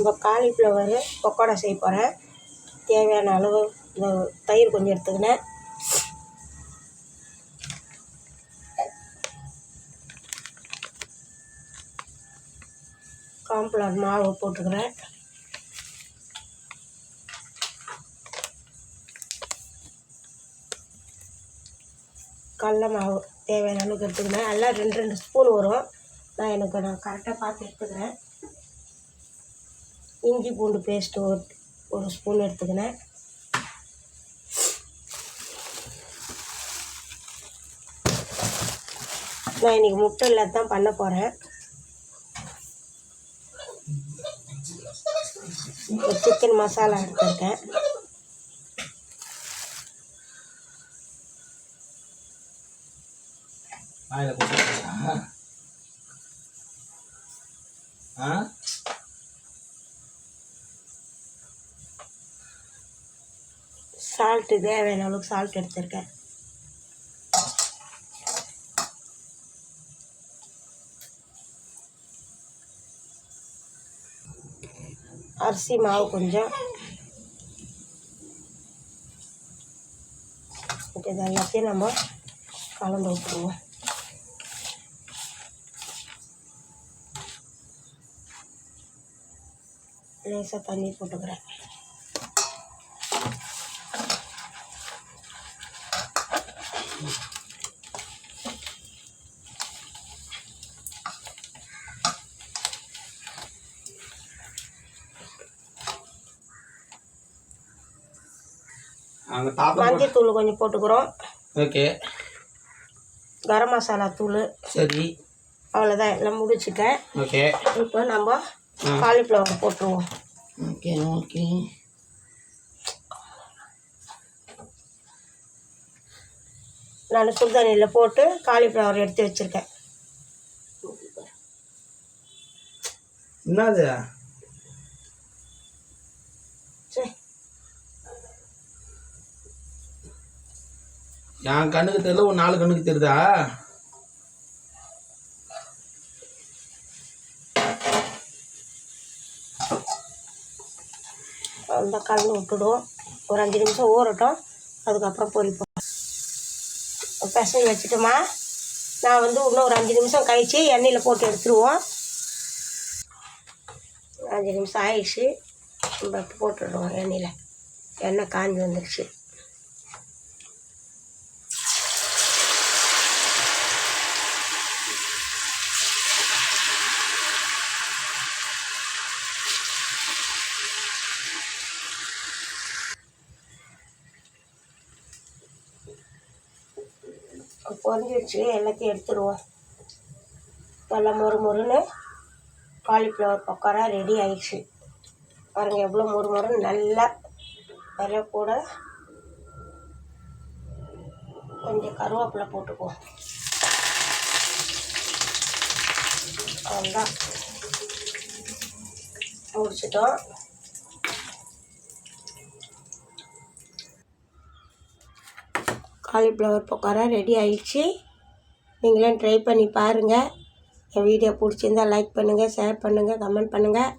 இப்போ காலிஃப்ளவரு பக்கோடா செய்ய போகிறேன் தேவையான அளவு இந்த தயிர் கொஞ்சம் எடுத்துக்கினேன். காம்ப்ளான் மாவு போட்டுக்கிறேன். கடல மாவு தேவையான அளவுக்கு எடுத்துக்கினேன். எல்லாம் ரெண்டு ரெண்டு ஸ்பூன் வரும். நான் எனக்கு நான் கரெக்டாக பார்த்து எடுத்துக்கிறேன். இஞ்சி பூண்டு பேஸ்ட்டு ஒரு ஒரு ஸ்பூன் எடுத்துக்கினேன். நான் இன்றைக்கி முட்டை இல்லாத தான் பண்ண போகிறேன் ஒரு சிக்கன் மசாலா எடுத்துருக்கேன். ஆ? சால்ட்டு தேவையான அளவுக்கு சால்ட் எடுத்திருக்கேன். அரிசி மாவு கொஞ்சம். இது எல்லாத்தையும் நம்ம கலந்து விட்டுருவோம் லேசாக தண்ணி போட்டுக்கிறேன். தாத்தா போட்டு மஞ்சள் தூள் கொஞ்சம் போட்டுக்கிறோம். ஓகே. கரம் மசாலா தூள். சரி. அவ்வளோதான் எல்லாம் முடிச்சுட்டேன். ஓகே. இப்போ நம்ம. காலிஃப்ளவர் போட்டுருவோம். Okay okay. நான் சுடுதண்ணியில் போட்டு காலிஃப்ளவர் எடுத்து வச்சுருக்கேன். என்னது? என் கண்ணுக்கு தெரியல ஒரு நாலு கண்ணுக்கு தெரியுதா? அந்த கலந்து விட்டுடுவோம் ஒரு அஞ்சு நிமிஷம் ஊறட்டும். அதுக்கப்புறம் பொரிப்போம் பிசை வச்சுட்டோமா? நான் வந்து இன்னும் ஒரு அஞ்சு நிமிஷம் கழித்து எண்ணெயில் போட்டு எடுத்துருவோம். அஞ்சு நிமிஷம் ஆயிடுச்சு. நம்ம போட்டுடுவோம் எண்ணெயில். எண்ணெய் காஞ்சி வந்துடுச்சு பொரிஞ்சிடுச்சு எல்லாத்தையும் எடுத்துடுவோம். நல்லா மொறு மொறுன்னு காலிஃப்ளவர் பக்கோடா ரெடி ஆயிடுச்சு. பாருங்கள் எவ்வளோ மொறு மொறுன்னு நல்லா நிறைய கூட கொஞ்சம் கருவேப்பிலை போட்டுக்குவோம். அவ்வளோதான். முடிச்சிட்டோம். காலிஃப்ளவர் பக்கோடா ரெடி ஆயிடுச்சு. நீங்களும் ட்ரை பண்ணி பாருங்கள் என் வீடியோ பிடிச்சிருந்தா லைக் பண்ணுங்கள் ஷேர் பண்ணுங்கள் கமெண்ட் பண்ணுங்கள்